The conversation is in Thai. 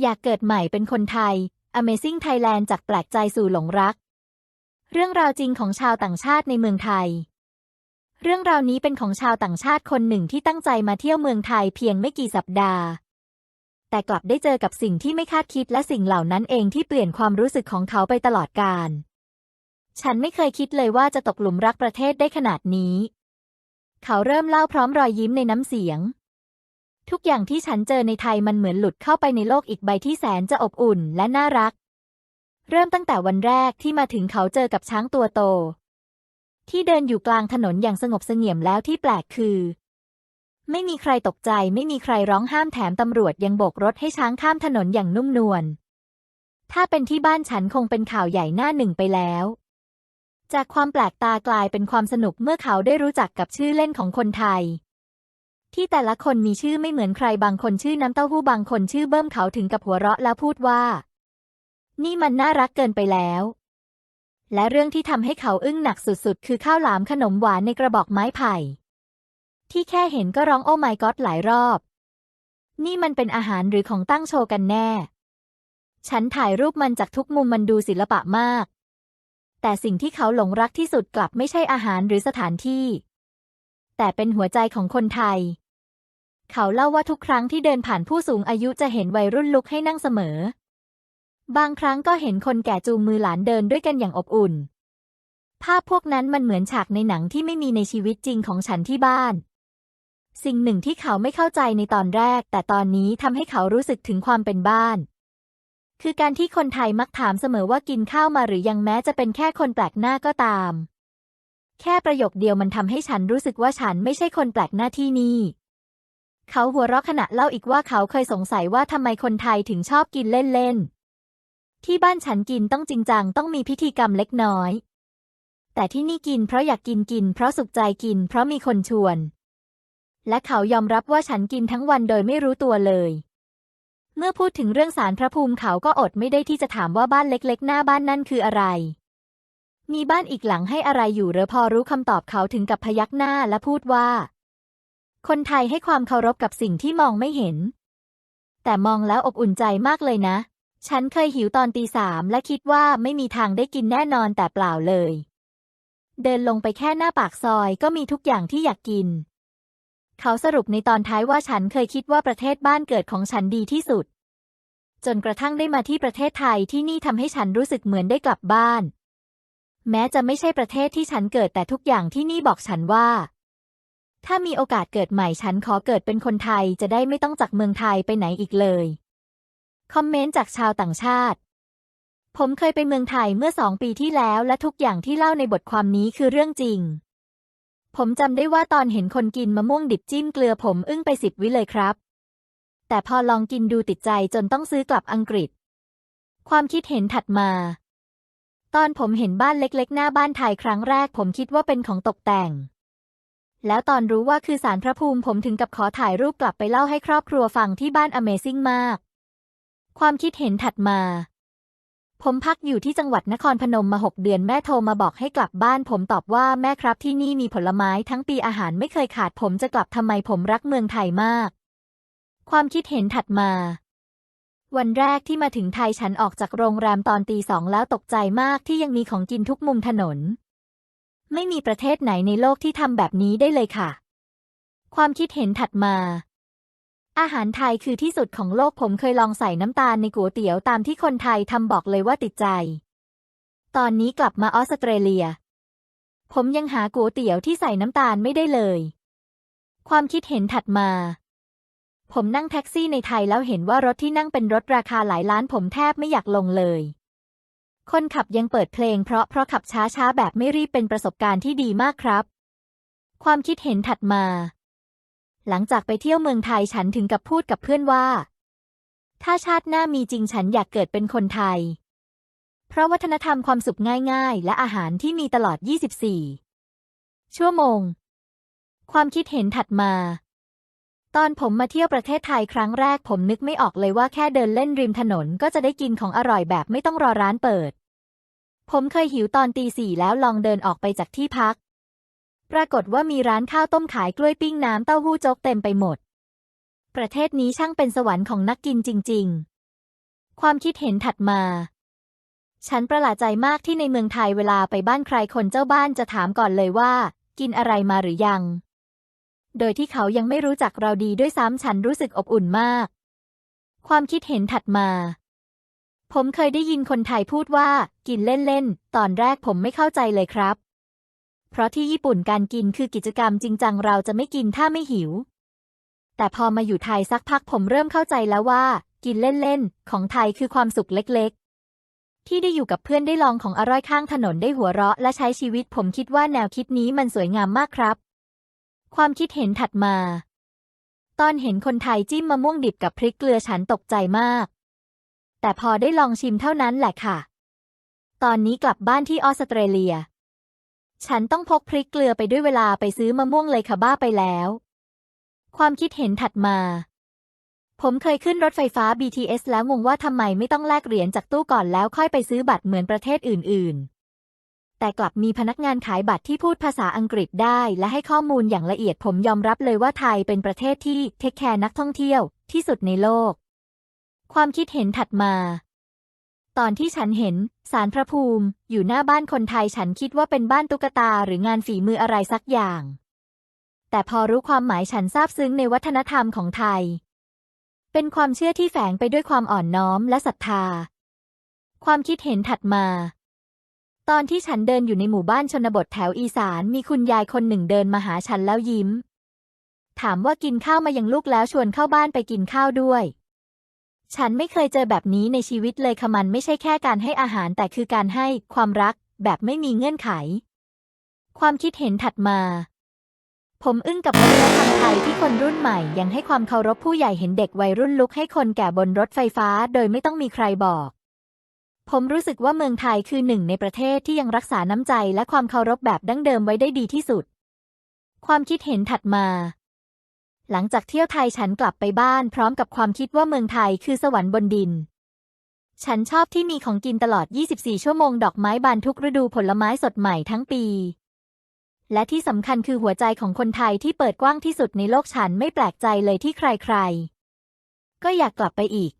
อยากเกิดใหม่เป็นคนไทย Amazing Thailand จากแปลกใจสู่หลงรัก เรื่องราวจริงของชาวต่างชาติในเมืองไทย เรื่องราวนี้เป็นของชาวต่างชาติคนหนึ่งที่ตั้งใจมาเที่ยวเมืองไทยเพียงไม่กี่สัปดาห์ แต่กลับได้เจอกับสิ่งที่ไม่คาดคิดและสิ่งเหล่านั้นเองที่เปลี่ยนความรู้สึกของเขาไปตลอดกาล ฉันไม่เคยคิดเลยว่าจะตกหลุมรักประเทศได้ขนาดนี้ เขาเริ่มเล่าพร้อมรอยยิ้มในน้ำเสียง ทุกอย่างที่ฉันเจอในไทยมันเหมือนหลุดเข้าไปในโลกอีกใบที่แสนจะอบอุ่นและน่ารัก เริ่มตั้งแต่วันแรกที่มาถึงเขาเจอกับช้างตัวโต ที่เดินอยู่กลางถนนอย่างสงบเสงี่ยมแล้วที่แปลกคือ ไม่มีใครตกใจไม่มีใครร้องห้ามแถมตำรวจยังโบกรถให้ช้างข้ามถนนอย่างนุ่มนวลถ้าเป็นที่บ้านฉันคงเป็นข่าวใหญ่หน้าหนึ่งไปแล้ว จากความแปลกตากลายเป็นความสนุกเมื่อเขาได้รู้จักกับชื่อเล่นของคนไทย ที่แต่ละคนมีชื่อไม่เหมือนใครบางคนชื่อน้ำเต้าหู้บางคนชื่อเบิ้มเขาถึงกับหัวเราะแล้วพูดว่า นี่มันน่ารักเกินไปแล้ว และเรื่องที่ทำให้เขาอึ้งหนักสุดๆ คือข้าวหลามขนมหวานในกระบอกไม้ไผ่ ที่แค่เห็นก็ร้องโอ้ไมก็อดหลายรอบ นี่มันเป็นอาหารหรือของตั้งโชว์กันแน่ ฉันถ่ายรูปมันจากทุกมุมมันดูศิลปะมาก แต่สิ่งที่เขาหลงรักที่สุดกลับไม่ใช่อาหารหรือสถานที่ แต่เป็นหัวใจของคนไทย เขาเล่าว่าทุกครั้งที่เดินผ่านผู้สูงอายุจะเห็นวัยรุ่นลุกให้นั่งเสมอ บางครั้งก็เห็นคนแก่จูงมือหลานเดินด้วยกันอย่างอบอุ่น ภาพพวกนั้นมันเหมือนฉากในหนังที่ไม่มีในชีวิตจริงของฉันที่บ้าน สิ่งหนึ่งที่เขาไม่เข้าใจในตอนแรก แต่ตอนนี้ทำให้เขารู้สึกถึงความเป็นบ้าน คือการที่คนไทยมักถามเสมอว่ากินข้าวมาหรือยังแม้จะเป็นแค่คนแปลกหน้าก็ตาม แค่ประโยคเดียวมันทำให้ฉันรู้สึกว่าฉันไม่ใช่คนแปลกหน้าที่นี่ เขาหัวเราะขณะเล่าอีกว่าเขาเคยสงสัยว่าทำไมคนไทยถึงชอบกินเล่นๆ ที่บ้านฉันกินต้องจริงจังต้องมีพิธีกรรมเล็กน้อย แต่ที่นี่กินเพราะอยากกินกิน เพราะสุขใจกิน เพราะมีคนชวน และเขายอมรับว่าฉันกินทั้งวันโดยไม่รู้ตัวเลย เมื่อพูดถึงเรื่องสารพระภูมิเขาก็อดไม่ได้ที่จะถามว่าบ้านเล็กๆ หน้าบ้านนั่นคืออะไร มีบ้านอีกหลังให้อะไรอยู่หรือพอรู้คำตอบเขาถึงกับพยักหน้าและพูดว่า คนไทยให้ความเคารพกับสิ่งที่มองไม่เห็น แต่มองแล้วอบอุ่นใจมากเลยนะ ฉันเคยหิวตอนตีสามและคิดว่าไม่มีทางได้กินแน่นอนแต่เปล่าเลย เดินลงไปแค่หน้าปากซอยก็มีทุกอย่างที่อยากกิน เขาสรุปในตอนท้ายว่าฉันเคยคิดว่าประเทศบ้านเกิดของฉันดีที่สุด จนกระทั่งได้มาที่ประเทศไทยที่นี่ทำให้ฉันรู้สึกเหมือนได้กลับบ้าน แม้จะไม่ใช่ประเทศที่ฉันเกิดแต่ทุกอย่างที่นี่บอกฉันว่า ถ้ามีโอกาสเกิดใหม่ฉันขอเกิดเป็นคนไทยจะได้ไม่ต้องจากเมืองไทยไปไหนอีกเลย คอมเมนต์จากชาวต่างชาติ ผมเคยไปเมืองไทยเมื่อสองปีที่แล้วและทุกอย่างที่เล่าในบทความนี้คือเรื่องจริง ผมจำได้ว่าตอนเห็นคนกินมะม่วงดิบจิ้มเกลือผมอึ้งไปสิบวิเลยครับ แต่พอลองกินดูติดใจจนต้องซื้อกลับอังกฤษ ความคิดเห็นถัดมา ตอนผมเห็นบ้านเล็กๆ หน้าบ้านไทยครั้งแรก ผมคิดว่าเป็นของตกแต่ง แล้วตอนรู้ว่าคือสารพระภูมิผมถึงกับขอถ่ายรูปกลับไปเล่าให้ครอบครัวฟังที่บ้าน Amazing มาก ความคิดเห็นถัดมา ผมพักอยู่ที่จังหวัดนครพนมมาหกเดือนแม่โทรมาบอกให้กลับบ้าน ผมตอบว่าแม่ครับที่นี่มีผลไม้ทั้งปีอาหารไม่เคยขาดผมจะกลับทำไมผมรักเมืองไทยมาก ความคิดเห็นถัดมาวันแรกที่มาถึงไทยฉันออกจากโรงแรมตอนตีสองแล้วตกใจมากที่ยังมีของกินทุกมุมถนน ไม่มีประเทศไหนในโลกที่ทำแบบนี้ได้เลยค่ะ ความคิดเห็นถัดมา อาหารไทยคือที่สุดของโลกผมเคยลองใส่น้ำตาลในก๋วยเตี๋ยวตามที่คนไทยทำบอกเลยว่าติดใจ ตอนนี้กลับมาออสเตรเลีย ผมยังหาก๋วยเตี๋ยวที่ใส่น้ำตาลไม่ได้เลย ความคิดเห็นถัดมาผมนั่งแท็กซี่ในไทยแล้วเห็นว่ารถที่นั่งเป็นรถราคาหลายล้านผมแทบไม่อยากลงเลย คนขับยังเปิดเพลงเพราะเพราะขับช้าๆ แบบไม่รีบเป็นประสบการณ์ที่ดีมากครับ ความคิดเห็นถัดมา หลังจากไปเที่ยวเมืองไทยฉันถึงกับพูดกับเพื่อนว่า ถ้าชาติหน้ามีจริงฉันอยากเกิดเป็นคนไทย เพราะวัฒนธรรมความสุขง่ายๆ และอาหารที่มีตลอด 24 ชั่วโมง ความคิดเห็นถัดมาตอนผมมาเที่ยวประเทศไทยครั้งแรกผมนึกไม่ออกเลยว่าแค่เดินเล่นริมถนนก็จะได้กินของอร่อยแบบไม่ต้องรอร้านเปิด ผมเคยหิวตอนตีสี่แล้วลองเดินออกไปจากที่พัก ปรากฏว่ามีร้านข้าวต้มขายกล้วยปิ้งน้ำเต้าหู้โจ๊กเต็มไปหมด ประเทศนี้ช่างเป็นสวรรค์ของนักกินจริง ๆ ความคิดเห็นถัดมา ฉันประหลาดใจมากที่ในเมืองไทยเวลาไปบ้านใครคนเจ้าบ้านจะถามก่อนเลยว่า กินอะไรมาหรือยัง โดยที่เขายังไม่รู้จักเราดีด้วยซ้ำฉันรู้สึกอบอุ่นมาก ความคิดเห็นถัดมา ผมเคยได้ยินคนไทยพูดว่า กินเล่นๆ ตอนแรกผมไม่เข้าใจเลยครับ เพราะที่ญี่ปุ่นการกินคือกิจกรรมจริงจังเราจะไม่กินถ้าไม่หิว แต่พอมาอยู่ไทยสักพักผมเริ่มเข้าใจแล้วว่า กินเล่นๆ ของไทยคือความสุขเล็กๆ ที่ได้อยู่กับเพื่อนได้ลองของอร่อยข้างถนนได้หัวเราะและใช้ชีวิต ผมคิดว่าแนวคิดนี้มันสวยงามมากครับ ความคิดเห็นถัดมา ตอนเห็นคนไทยจิ้มมะม่วงดิบกับพริกเกลือฉันตกใจมาก แต่พอได้ลองชิมเท่านั้นแหละค่ะ ตอนนี้กลับบ้านที่ออสเตรเลีย ฉันต้องพกพริกเกลือไปด้วยเวลาไปซื้อมะม่วงเลยค่ะบ้าไปแล้ว ความคิดเห็นถัดมา ผมเคยขึ้นรถไฟฟ้า BTS แล้วงงว่าทำไมไม่ต้องแลกเหรียญจากตู้ก่อนแล้วค่อยไปซื้อบัตรเหมือนประเทศอื่น ๆแต่กลับมีพนักงานขายบัตรที่พูดภาษาอังกฤษได้ และให้ข้อมูลอย่างละเอียดผมยอมรับเลยว่าไทยเป็นประเทศที่เทคแคร์นักท่องเที่ยวที่สุดในโลก ความคิดเห็นถัดมา ตอนที่ฉันเห็นสารพระภูมิ อยู่หน้าบ้านคนไทยฉันคิดว่าเป็นบ้านตุ๊กตาหรืองานฝีมืออะไรสักอย่าง แต่พอรู้ความหมายฉันซาบซึ้งในวัฒนธรรมของไทย เป็นความเชื่อที่แฝงไปด้วยความอ่อนน้อมและศรัทธา ความคิดเห็นถัดมาตอนที่ฉันเดินอยู่ในหมู่บ้านชนบทแถวอีสานมีคุณยายคนหนึ่งเดินมาหาฉันแล้วยิ้ม ถามว่ากินข้าวมายังลูกแล้วชวนเข้าบ้านไปกินข้าวด้วย ฉันไม่เคยเจอแบบนี้ในชีวิตเลยค่ะมันไม่ใช่แค่การให้อาหารแต่คือการให้ความรักแบบไม่มีเงื่อนไข ความคิดเห็นถัดมา ผมอึ้งกับวัฒนธรรมไทยที่คนรุ่นใหม่ ยังให้ความเคารพผู้ใหญ่เห็นเด็กวัยรุ่นลุกให้คนแก่บนรถไฟฟ้า โดยไม่ต้องมีใครบอก ผมรู้สึกว่าเมืองไทยคือหนึ่งในประเทศที่ยังรักษาน้ำใจและความเคารพแบบดั้งเดิมไว้ได้ดีที่สุด ความคิดเห็นถัดมา หลังจากเที่ยวไทยฉันกลับไปบ้านพร้อมกับความคิดว่าเมืองไทยคือสวรรค์บนดิน ฉันชอบที่มีของกินตลอด 24 ชั่วโมง ดอกไม้บานทุกฤดูผลไม้สดใหม่ทั้งปี และที่สำคัญคือหัวใจของคนไทยที่เปิดกว้างที่สุดในโลกฉันไม่แปลกใจเลยที่ใครๆ ก็อยากกลับไปอีก